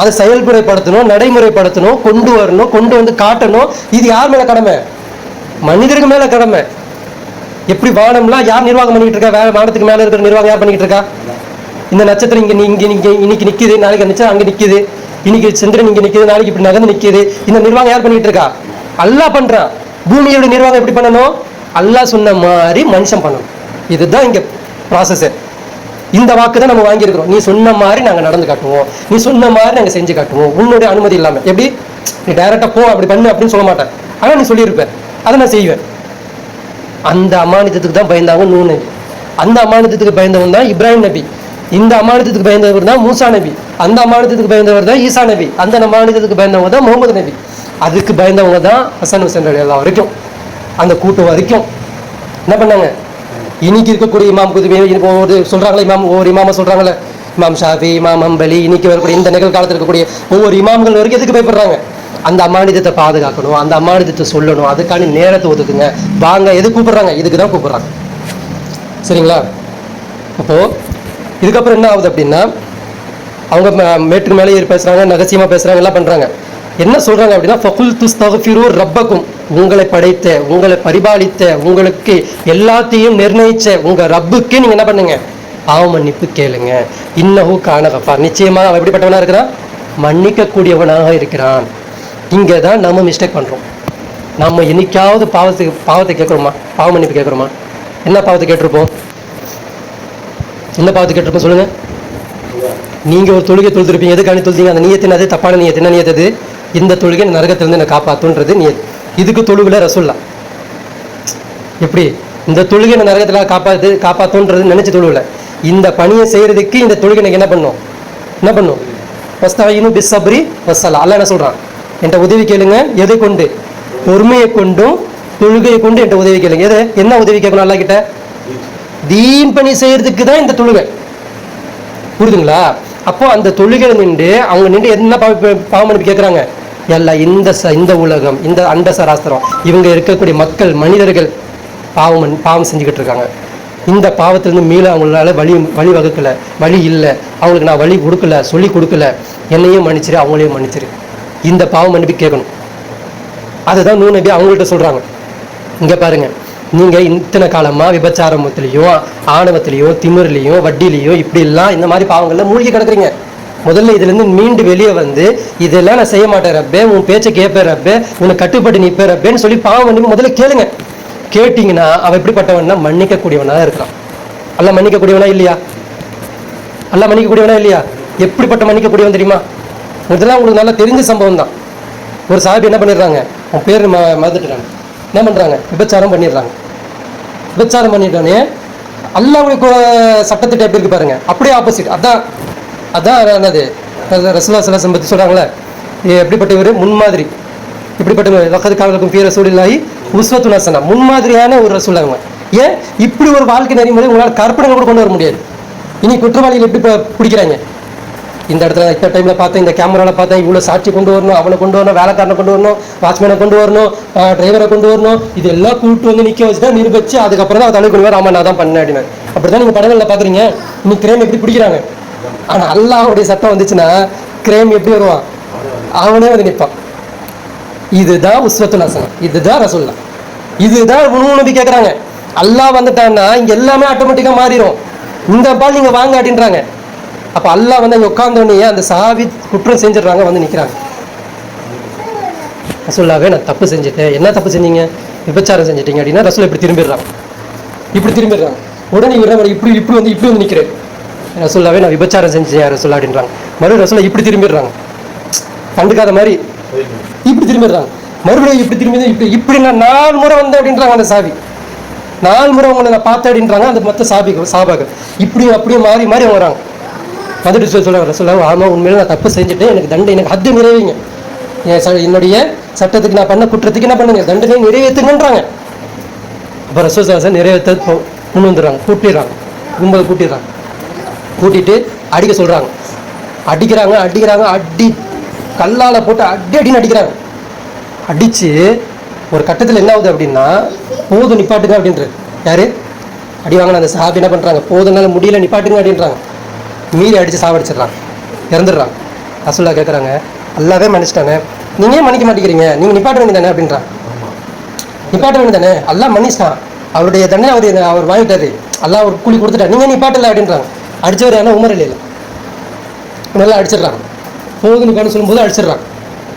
அதை செயல்முறைப்படுத்தணும் நடைமுறைப்படுத்தணும் கொண்டு வரணும் கொண்டு வந்து காட்டணும். இது யார் மேல கடமை? மனிதருக்கு மேல கடமை. எப்படி வானம்லாம் யார் நிர்வாகம் பண்ணிட்டு இருக்கா? வேற வானத்துக்கு மேல இருக்கிற நிர்வாகம் யார் பண்ணிட்டு இருக்கா? இந்த நட்சத்திரம் இங்க இங்க இங்க இன்னைக்கு நிக்குது நாளைக்கு நட்சத்திரம் அங்க நிக்குது. இன்னைக்கு சந்திரன் இங்க நிக்குது நாளைக்கு இப்படி நகர்ந்து நிக்குது. இந்த நிர்வாகம் யார் பண்ணிட்டு இருக்கா? அல்லா பண்றான். பூமியோட நிர்வாகம் எப்படி பண்ணணும்? அல்லா சொன்ன மாதிரி மனுஷன் பண்ணணும். இதுதான் இங்க ப்ராசஸர் இந்த வாக்கு தான் நம்ம வாங்கியிருக்கிறோம். நீ சொன்ன மாதிரி நாங்கள் நடந்து காட்டுவோம். நீ சொன்ன மாதிரி நாங்கள் செஞ்சு காட்டுவோம். உன்னுடைய அனுமதி இல்லாமல் எப்படி? நீ டைரக்டா போ அப்படி பண்ணு அப்படின்னு சொல்ல மாட்டேன். ஆனால் நீ சொல்லியிருப்ப. அதை நான் செய்வேன். அந்த அமானிதத்துக்கு தான் பயந்தாங்க நூ நபி அந்த அமானிதத்துக்கு பயந்தவன் தான் இப்ராஹிம் நபி. இந்த அமானிதத்துக்கு பயந்தவர் தான் மூசா நபி. அந்த அமானிதத்துக்கு பயந்தவர் தான் ஈசா நபி. அந்த அமானிதத்துக்கு பயந்தவங்க தான் முகமது நபி. அதுக்கு பயந்தவங்க தான் ஹசன் ஹுசேன் அலி வரைக்கும். அந்த கூட்டம் வரைக்கும். என்ன பண்ணாங்க? இன்னைக்கு இருக்கக்கூடிய இமாம் குதுபி ஒவ்வொரு சொல்றாங்களே இமாம் ஒவ்வொரு இமாம சொல்றாங்களே இமாம் ஷாஃபி இமாம் அம்பலி இன்னைக்கு வரக்கூடிய இந்த நிகழ்காலத்தில் இருக்கக்கூடிய ஒவ்வொரு இமாம்கள் வரைக்கும் எதுக்கு பயப்படுறாங்க? அந்த அமானிதத்தை பாதுகாக்கணும் அந்த அமானிதத்தை சொல்லணும் அதுக்கான நேரத்தை ஒதுக்குங்க. வாங்க எது கூப்பிடுறாங்க? இதுக்கு தான் கூப்பிடுறாங்க. சரிங்களா? அப்போ இதுக்கப்புறம் என்ன ஆகுது அப்படின்னா அவங்க மேட்டுக்கு மேலே பேசுகிறாங்க பேசுறாங்க நகசியமா பேசுறாங்க எல்லாம் பண்றாங்க. என்ன சொல்றாங்க அப்படின்னா ஃபகுல் துஸ்தகுஃபிரு ரப்பக்கும் உங்களை படைத்த உங்களை பரிபாலித்த உங்களுக்கு எல்லாத்தையும் நிர்ணயிச்ச உங்க ரப்புக்கு நீங்க என்ன பண்ணுங்க? பாவ மன்னிப்பு கேளுங்க. இன்னஹு கான கஃபார். நிச்சயமா அவன் எப்படிப்பட்டவனா இருக்கிறான்? மன்னிக்க கூடியவனாக இருக்கிறான். இங்கே தான் நம்ம மிஸ்டேக் பண்றோம். நம்ம என்னைக்காவது பாவத்துக்கு பாவத்தை கேட்குறோமா? பாவ மன்னிப்பு கேட்குறோமா? என்ன பாவத்தை கேட்டிருப்போம்? என்ன பாவத்தை கேட்டிருப்போம் சொல்லுங்க. நீங்க ஒரு தொழுகை தொழுத்திருப்பீங்க எதுக்காண்டி தொழுத்தீங்க அந்த நீயத்தின் அது தப்பான நீயத்து. என்ன நீயத்து அது? இந்த தொழுகை நரகத்திலிருந்து என்னை காப்பாற்றுன்றது நீ இதுக்கு தொழுகுல ரசுல்லா. எப்படி? இந்த தொழுகை நான் நரகத்தில் காப்பாத்து காப்பாற்றுன்றது நினச்சி தொழுவில். இந்த பணியை செய்கிறதுக்கு இந்த தொழுகை எனக்கு என்ன பண்ணும்? என்ன பண்ணும்? வஸ்தாயினும் பிஸ்ஸப்ரி வசலா அல்ல என்ன சொல்கிறான் என்கிட்ட உதவி கேளுங்க. எதை கொண்டு? பொறுமையை கொண்டும் தொழுகையை கொண்டு என்கிட்ட உதவி கேளுங்க. எது? என்ன உதவி கேட்கணும் அல்லா கிட்ட தீன் பணி செய்கிறதுக்கு தான் இந்த தொழுகை. புரியுதுங்களா? அப்போ அந்த தொழுகையில நின்று அவங்க நின்று என்ன பாவ பாவமனுப்பு கேட்குறாங்க எல்லாம் இந்த ச இந்த உலகம் இந்த அண்ட சராஸ்திரம் இவங்க இருக்கக்கூடிய மக்கள் மனிதர்கள் பாவம் பாவம் செஞ்சுக்கிட்டு இருக்காங்க. இந்த பாவத்திலிருந்து மீள அவங்களால வழி வழி வகுக்கல வழி இல்லை. அவங்களுக்கு நான் வழி கொடுக்கல சொல்லி கொடுக்கல. என்னையும் மன்னிச்சிரு அவங்களையும் மன்னிச்சிரு. இந்த பாவம் மன்னிப்பு கேட்கணும். அதுதான் நூ நபி அவங்கள்ட்ட சொல்கிறாங்க இங்கே பாருங்க. நீங்கள் இத்தனை காலமாக விபச்சாரத்திலையும் ஆணவத்திலையும் திமிர்லையும் வட்டிலையும் இப்படிலாம் இந்த மாதிரி பாவங்களில் மூழ்கி கிடக்குறீங்க. முதல்ல இதுலேருந்து மீண்டு வெளியே வந்து இதெல்லாம் நான் செய்ய மாட்டேன் ரப்பே உன் பேச்சை கேட்பேன் ரப்பே உன்னை கட்டுப்பட்டு நிற்பேன் ரப்பேன்னு சொல்லி பாவம் பண்ணி முதல்ல கேளுங்க. கேட்டிங்கன்னா அவன் எப்படிப்பட்டவன்னா மன்னிக்க கூடியவனா இருக்கான். அல்ல மன்னிக்க கூடியவனா இல்லையா? அல்ல மன்னிக்கக்கூடியவனா இல்லையா? எப்படிப்பட்ட மன்னிக்க கூடியவன் தெரியுமா? முதல்ல உங்களுக்கு நல்லா தெரிஞ்ச சம்பவம் தான். ஒரு சாஹிப் என்ன பண்ணிடுறாங்க? அவன் பேர் ம மறந்துட்டுறாங்க என்ன பண்ணுறாங்க விபச்சாரம் பண்ணிடுறாங்க. விபச்சாரம் பண்ணிட்டானே அல்லாவுடைய கு- சட்டத்திட்ட எப்படி இருக்கு பாருங்க. அப்படியே ஆப்போசிட் அதான் அதான் என்னது? ரசுல்லா சலாசம் பற்றி சொல்கிறாங்களே எப்படிப்பட்ட இவர் முன்மாதிரி. இப்படிப்பட்ட வக்கது காவலுக்கும் பேர சூழலாகி உஸ்வத்து நசனா முன்மாதிரியான ஒரு ரசூலாங்க ஏன்? இப்படி ஒரு வாழ்க்கை நெறிமுறை உங்களால் கற்பனை கூட கொண்டு வர முடியாது. இனி குற்றவாளிகள் எப்படி பிடிக்கிறாங்க? இந்த இடத்துல இந்த டைமில் பார்த்தேன் இந்த கேமராவில் பார்த்தேன் இவ்வளோ சாட்சி கொண்டு வரணும் அவனை கொண்டு வரணும் வேலைக்காரனை கொண்டு வரணும் வாட்ச்மேனை கொண்டு வரணும் டிரைவரை கொண்டு வரணும் இதெல்லாம் கூப்பிட்டு வந்து நிற்க வச்சு தான் நிரூபிச்சு அதுக்கப்புறம் தான் அதை கொண்டு வர நான் தான் பண்ணேன் அப்படின்னு அப்படிதான் நீங்கள் படங்களில் பார்க்குறீங்க இன்னைக்கு கிரேம் எப்படி பிடிக்கிறாங்க? ஆனா அல்லாவுடைய சட்டம் வந்துச்சுன்னா கிரேம் எப்படி வருவான்? அவனே வந்து நிற்பான் இதுதான் உஸ்வத்து நசனம் இதுதான் ரசுல்லா இதுதான் உணவு நம்பி கேட்குறாங்க அல்லாஹ் வந்துட்டான்னா இங்க எல்லாமே ஆட்டோமேட்டிக்காக மாறிடும் இந்த பால் நீங்க வாங்க அப்படின்றாங்க. அப்ப அல்லாஹ் வந்து அங்க உட்காந்தோடனே அந்த சாவி குற்றம் செஞ்சிடுறாங்க வந்து நிக்கிறாங்க. ரசோல்லாவே நான் தப்பு செஞ்சுட்டேன். என்ன தப்பு செஞ்சீங்க? விபச்சாரம் செஞ்சிட்டீங்க அப்படின்னா ரசோல் இப்படி திரும்பிடுறாங்க இப்படி திரும்பிடுறாங்க உடனே இவர் இப்படி இப்படி வந்து இப்படி வந்து நிற்கிறேன் ரசூல்லாவே நான் விபச்சாரம் செஞ்சேன் ரசூல்லா அப்படின்றாங்க. மறுபடியும் ரசூல்லா இப்படி திரும்பிடுறாங்க. கண்டுக்காத மாதிரி இப்படி திரும்பிடுறாங்க. மறுபடியும் இப்படி திரும்பி இப்படி இப்படி நான் நாலு முறை வந்தேன் அப்படின்றாங்க அந்த சாவி நாலு முறை அவங்களை நான் பார்த்தேன் அப்படின்றாங்க அந்த மொத்த சாபிகள் சாபாக்கள். இப்படியும் அப்படியும் மாறி மாறி அவங்க வராங்க. வந்துட்டு சொல்லி சொல்லுவாங்க சொல்லுவாங்க ஆமாம் உண்மையில நான் தப்பு செஞ்சுட்டேன். எனக்கு தண்டனை எனக்கு ஹத்து நிறைவேங்க என் என்னுடைய சட்டத்துக்கு நான் பண்ண குற்றத்துக்கு என்ன பண்ணுங்க. தண்டனை நிறைவேற்றுங்கன்றாங்க. அப்போ ரசோசாசன் நிறைவேற்ற கொண்டு வந்துடுறாங்க கூட்டிடுறாங்க. கும்பலை கூட்டிடுறாங்க. கூட்டிட்டு அடிக்க சொல்கிறாங்க அடிக்கிறாங்க அடிக்கிறாங்க அடி கல்லால் போட்டு அடி அடின்னு அடிக்கிறாங்க. அடித்து ஒரு கட்டத்தில் என்ன ஆகுது அப்படின்னா போதும் நிப்பாட்டுங்க அப்படின்றது யார்? அடி வாங்கின அந்த சாபி என்ன பண்ணுறாங்க போதும்னால முடியல நிப்பாட்டுங்க அப்படின்றாங்க. மீறி அடித்து சாவடிச்சிடுறாங்க. இறந்துடுறாங்க. அசுல்லா கேட்குறாங்க அல்லாவே மன்னிச்சிட்டானே. நீங்கள் ஏன் மன்னிக்க மாட்டேங்கிறீங்க? நீங்கள் நிப்பாட்ட வேண்டியதானே அப்படின்றான் நிப்பாட்ட வேண்டியதானே எல்லாம் மன்னிச்சிட்டான். அவருடைய தண்டனை அவர் அவர் வாங்கிட்டாரு. எல்லாம் ஒரு கூலி கொடுத்துட்டார். நீங்க நிப்பாட்டலை அப்படின்றாங்க. அடித்தவர் ஏன்னா உமர் இல்லையில நல்லா அடிச்சிடுறாங்க. போகுதுன்னு சொல்லும்போது அடிச்சிடுறாங்க.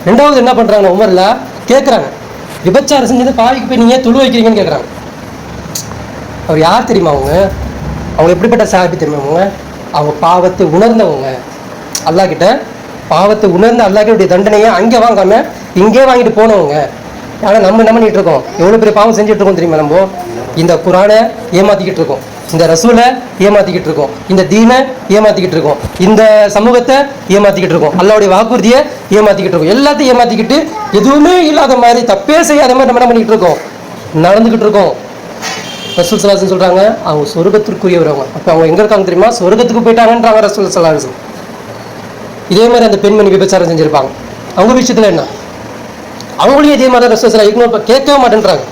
ரெண்டாவது என்ன பண்ணுறாங்க உமரில்? கேட்குறாங்க விபச்சாரம் செஞ்சது பாவிக்கு போய் நீங்கள் துளு வைக்கிறீங்கன்னு கேட்குறாங்க அவர் யார் தெரியுமா அவங்க? அவங்க எப்படிப்பட்ட சாபி தெரியுமா அவங்க? அவங்க பாவத்தை உணர்ந்தவங்க. அல்லாஹ் கிட்ட பாவத்தை உணர்ந்த அல்லாக்கிட்ட தண்டனையை அங்கே வாங்காமல் இங்கே வாங்கிட்டு போனவங்க. ஆனால் நம்ம என்ன பண்ணிட்டு இருக்கோம்? எவ்வளோ பெரிய பாவம் செஞ்சுட்டு இருக்கோம் தெரியுமா நம்ம? இந்த குரானை ஏமாத்திக்கிட்டு இருக்கோம். இந்த ரசூலை ஏமாத்திக்கிட்டு இருக்கோம். இந்த தீனை ஏமாத்திக்கிட்டு இருக்கோம். இந்த சமூகத்தை ஏமாத்திக்கிட்டு இருக்கோம். அல்லாவுடைய வாக்குறுதியை ஏமாத்திக்கிட்டு இருக்கோம். எல்லாத்தையும் ஏமாத்திக்கிட்டு எதுவுமே இல்லாத மாதிரி தப்பே செய்யாத மாதிரி நம்ம என்ன பண்ணிக்கிட்டு இருக்கோம்? நடந்துக்கிட்டு இருக்கோம். ரசூல் சலாசன் சொல்றாங்க அவங்க சொர்க்கத்திற்குரியவர் அவங்க. அப்போ அவங்க எங்க இருக்காங்க தெரியுமா? சொர்க்கத்துக்கு போயிட்டாங்கன்றாங்க ரசூல் சலாசன் இதே மாதிரி அந்த பெண்மணி விபச்சாரம் செஞ்சிருப்பாங்க. அவங்க விஷயத்துல என்ன? அவங்களையும் இதே மாதிரி தான் ரசூல் இக்னோர் கேட்கவே மாட்டேன்றாங்க.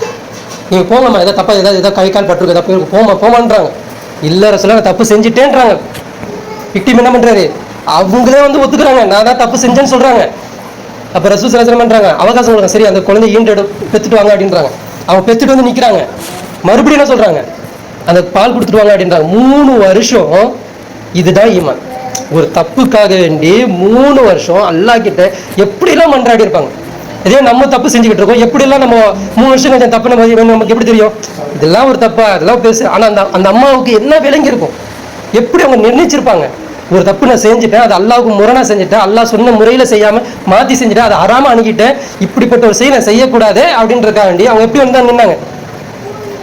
நீங்கள் போங்கம்மா ஏதாவது தப்பாக ஏதாவது ஏதாவது கை கால் பட்டிருக்கு ஏதாவது போயிருக்கு போமா போமான்றாங்க. இல்லை ரசூலா நான் தப்பு செஞ்சுட்டேன்றாங்க. விக்டிம் என்ன பண்ணுறாரு அவங்களே வந்து ஒத்துக்கிறாங்க. நான் தான் தப்பு செஞ்சேன்னு சொல்கிறாங்க அப்போ ரசூல் சலாசனம் பண்றாங்க? அவகாசம் கொடுங்க. சரி அந்த குழந்தை ஈண்டு எடு வாங்க அப்படின்றாங்க. அவங்க பெற்றுட்டு வந்து நிற்கிறாங்க மறுபடியும் என்ன சொல்கிறாங்க அந்த பால் கொடுத்துட்டு வாங்க அப்படின்றாங்க. மூணு வருஷம் இதுதான் ஈமான். ஒரு தப்புக்காக வேண்டி மூணு வருஷம் அல்லாஹ் கிட்ட எப்படிலாம் மன்றாடி இருப்பாங்க? இதே நம்ம தப்பு செஞ்சுக்கிட்டு இருக்கோம். எப்படிலாம் நம்ம மூணு வருஷம் செஞ்ச தப்பு நம்ம நமக்கு எப்படி தெரியும்? இதெல்லாம் ஒரு தப்பா? அதெல்லாம் பேசு ஆனால் அந்த அந்த அம்மாவுக்கு என்ன விளங்கியிருக்கும் எப்படி அவங்க நிர்ணயிச்சிருப்பாங்க? ஒரு தப்பு நான் செஞ்சுட்டேன் அது அல்லாவுக்கு முரணா செஞ்சுட்டேன் அல்லாஹ் சொன்ன முறையில் செய்யாமல் மாற்றி செஞ்சுட்டேன் அதை அறாமல் அணுகிட்டேன் இப்படிப்பட்ட ஒரு செய்ய நான் செய்யக்கூடாது அப்படின்றதுக்காக வேண்டி அவங்க எப்படி வந்து நின்னாங்க?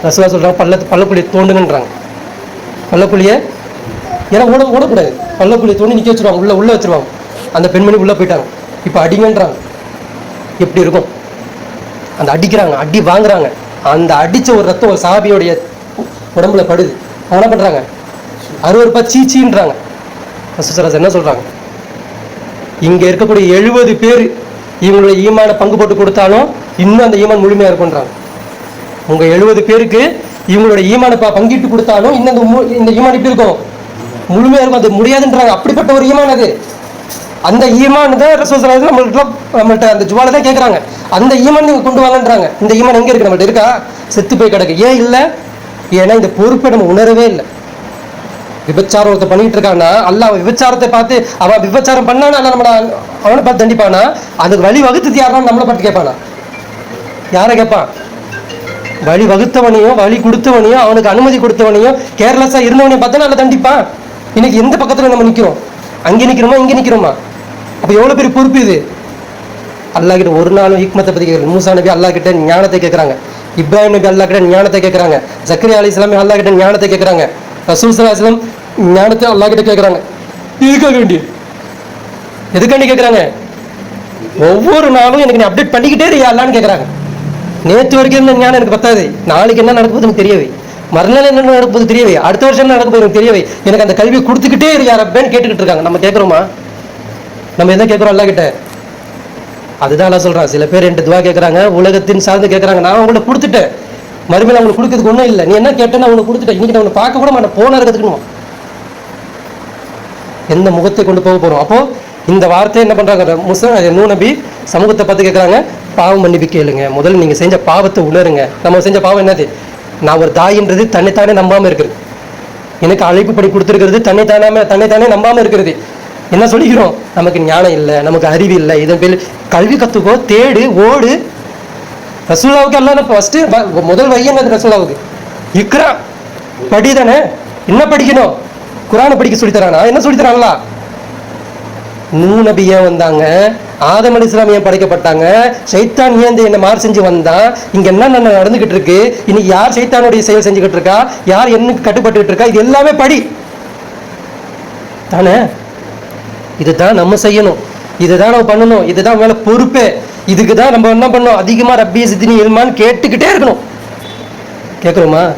ரசுவா சொல்கிறாங்க பள்ளத்து பள்ளக்குழியை தோண்டுங்கன்றாங்க. பள்ளக்குழியை ஏன்னா ஓட ஓடக்கூடாது. பள்ளக்குழியை தோண்டி நிற்க வச்சுருவாங்க உள்ளே உள்ளே வச்சுருவாங்க. அந்த பெண்மணி உள்ளே போயிட்டாங்க. இப்போ அடிங்கன்றாங்க. எப்படி இருக்கும்? அந்த அடிக்கிறாங்க அடி வாங்குறாங்க. அந்த அடித்த ஒரு ரத்தம் ஒரு சாபியோடைய உடம்புல படுது. அவங்க என்ன பண்றாங்க? அறுவருப்பா சீச்சின்றாங்க ரசூசராஜ் என்ன சொல்றாங்க? இங்க இருக்கக்கூடிய எழுபது பேர் இவங்களுடைய ஈமான பங்கு போட்டு கொடுத்தாலும் இன்னும் அந்த ஈமான் முழுமையாக இருக்குன்றாங்க உங்க எழுபது பேருக்கு இவங்களுடைய ஈமான ப- பங்கிட்டு கொடுத்தாலும் இன்னும் இந்த மு- இந்த ஈமான் எப்படி இருக்கும்? முழுமையாக இருக்கும். அது முடியாதுன்றாங்க. அப்படிப்பட்ட ஒரு ஈமான் அது. அந்த ஈமான் தான் ரசூசராஜ் நம்மள்ட்ட நம்மள்ட்ட அந்த ஜுவால தான் கேட்குறாங்க. அந்த ஈமான் நீங்க கொண்டு வாங்கன்றாங்க. இந்த ஈமான் எங்க இருக்கு நம்மள்ட்ட இருக்கா? செத்து போய் கிடக்கு. ஏன் இல்லை? ஏன்னா இந்த பொறுப்பை நம்ம உணரவே இல்லை. விபச்சாரம் ஒருத்தன் பண்ணிட்டு இருக்கான்னா அல்ல அவன் விபச்சாரத்தை பார்த்து அவன் விபச்சாரம் பண்ணானா நம்மள அவனை பார்த்து தண்டிப்பானா? அதுக்கு வழி வகுத்து யாருன்னா நம்மளை பார்த்து கேட்பானா? யாரை கேட்பான்? வழி வகுத்தவனையும் வழி கொடுத்தவனையும் அவனுக்கு அனுமதி கொடுத்தவனையும் கேர்லெஸ்ஸாக இருந்தவனையும் பார்த்தா நல்லா தண்டிப்பான். இன்னைக்கு எந்த பக்கத்துல நம்ம நிற்கிறோம் அங்கே நிற்கிறோமா இங்கே நிற்கிறோமா அப்போ எவ்வளோ பெரிய பொறுப்பு இது? அல்லாஹ் கிட்ட ஒரு நாளும் ஹிக்மத்தை பற்றி கேட்குறாங்க மூசா நபி அல்லாஹ் கிட்ட ஞானத்தை கேட்குறாங்க. இப்ராஹிம் நபி அல்லாஹ் கிட்ட ஞானத்தை கேட்குறாங்க. ஜக்கரி அலி இஸ்லாமி அல்லாஹ் கிட்ட ஞானத்தை கேட்குறாங்க. ரசூல் இஸ்லாம் ஞானத்தை அல்லாஹ் கிட்ட கேட்குறாங்க. இதுக்காக வேண்டிய எதுக்காண்டி கேட்குறாங்க? ஒவ்வொரு நாளும் எனக்கு நீ அப்டேட் பண்ணிக்கிட்டே இருக்கியா அல்லான்னு கேட்குறாங்க. நேற்று வரைக்கும் இருந்த ஞானம் எனக்கு பத்தாது. நாளைக்கு என்ன நடக்க எனக்கு தெரியவே. மறுநாள் என்ன நடக்க போகுது தெரியவே. அடுத்த வருஷம் என்ன நடக்க போகுது எனக்கு தெரியவே. எனக்கு அந்த கல்வியை கொடுத்துக்கிட்டே இருக்கியா அப்படின்னு கேட்டுக்கிட்டு இருக்காங்க. நம்ம கேட்குறோமா? நம்ம எதை கேட்குறோம் அல்லா கிட்ட. அதுதான் எல்லாம் சொல்றான். சில பேர் என்கிட்ட துவா கேட்குறாங்க உலகத்தின் சார்ந்து கேட்குறாங்க நான் உங்கள்ட்ட கொடுத்துட்டேன். மறுபடியும் அவங்களுக்கு கொடுக்கறதுக்கு ஒன்றும் இல்லை. நீ என்ன கேட்டேன்னு அவங்களுக்கு கொடுத்துட்டேன். இன்றைக்கி அவனை பார்க்க கூட மாட்டேன். போன இருக்கிறதுக்கணும் எந்த முகத்தை கொண்டு போக போறோம்? அப்போ இந்த வார்த்தை என்ன பண்றாங்க? முசா நூநபி சமூகத்தை பார்த்து கேட்குறாங்க பாவம் மன்னிப்பு கேளுங்க. முதல்ல நீங்க செஞ்ச பாவத்தை உணருங்க. நம்ம செஞ்ச பாவம் என்னது? நான் ஒரு தாயின்றது தன்னைத்தானே நம்பாம இருக்கிறது. எனக்கு அழைப்பு படி கொடுத்துருக்கிறது தன்னைத்தானே தன்னைத்தானே நம்பாம இருக்கிறது. என்ன சொல்லிக்கிறோம்? நமக்கு ஞானம் இல்லை நமக்கு அறிவு இல்லை. இதன் பேர் கல்வி கத்துக்கோ தேடு ஓடு. ரசூலாவுக்கு எல்லாம் ஃபஸ்ட்டு முதல் வழி என்னது ரசூலாவுக்கு இக்ரா. படி தானே என்ன படிக்கணும்? குரானை படிக்க சொல்லித்தரானா? என்ன சொல்லித்தராங்களா? நூ நபி ஏன் வந்தாங்க? ஆதம் அலி இஸ்லாம் ஏன் படைக்கப்பட்டாங்க? சைத்தான் ஏன் என்ன மாறு செஞ்சு வந்தான் இங்க என்ன நடந்துகிட்டு இருக்கு? இன்னைக்கு யார் சைத்தானுடைய செயல் செஞ்சுக்கிட்டு இருக்கா? யார் என்ன கட்டுப்பட்டுக்கிட்டு இருக்கா? இது எல்லாமே படி. தானே? இதுதான் நம்ம செய்யணும். இதுதான் நம்ம பண்ணணும். இதுதான் மேல பொறுப்பே. இதுக்கு தான் நம்ம என்ன பண்ணணும்? அதிகமா ரப்பி சித்தினி இருமான்னு கேட்டுக்கிட்டே இருக்கணும். கேட்குறோமா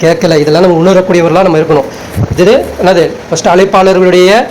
கேட்கல. இதெல்லாம் நம்ம உணரக்கூடியவர்களாக நம்ம இருக்கணும். இது என்னது? ஃபஸ்ட்டு அழைப்பாளர்களுடைய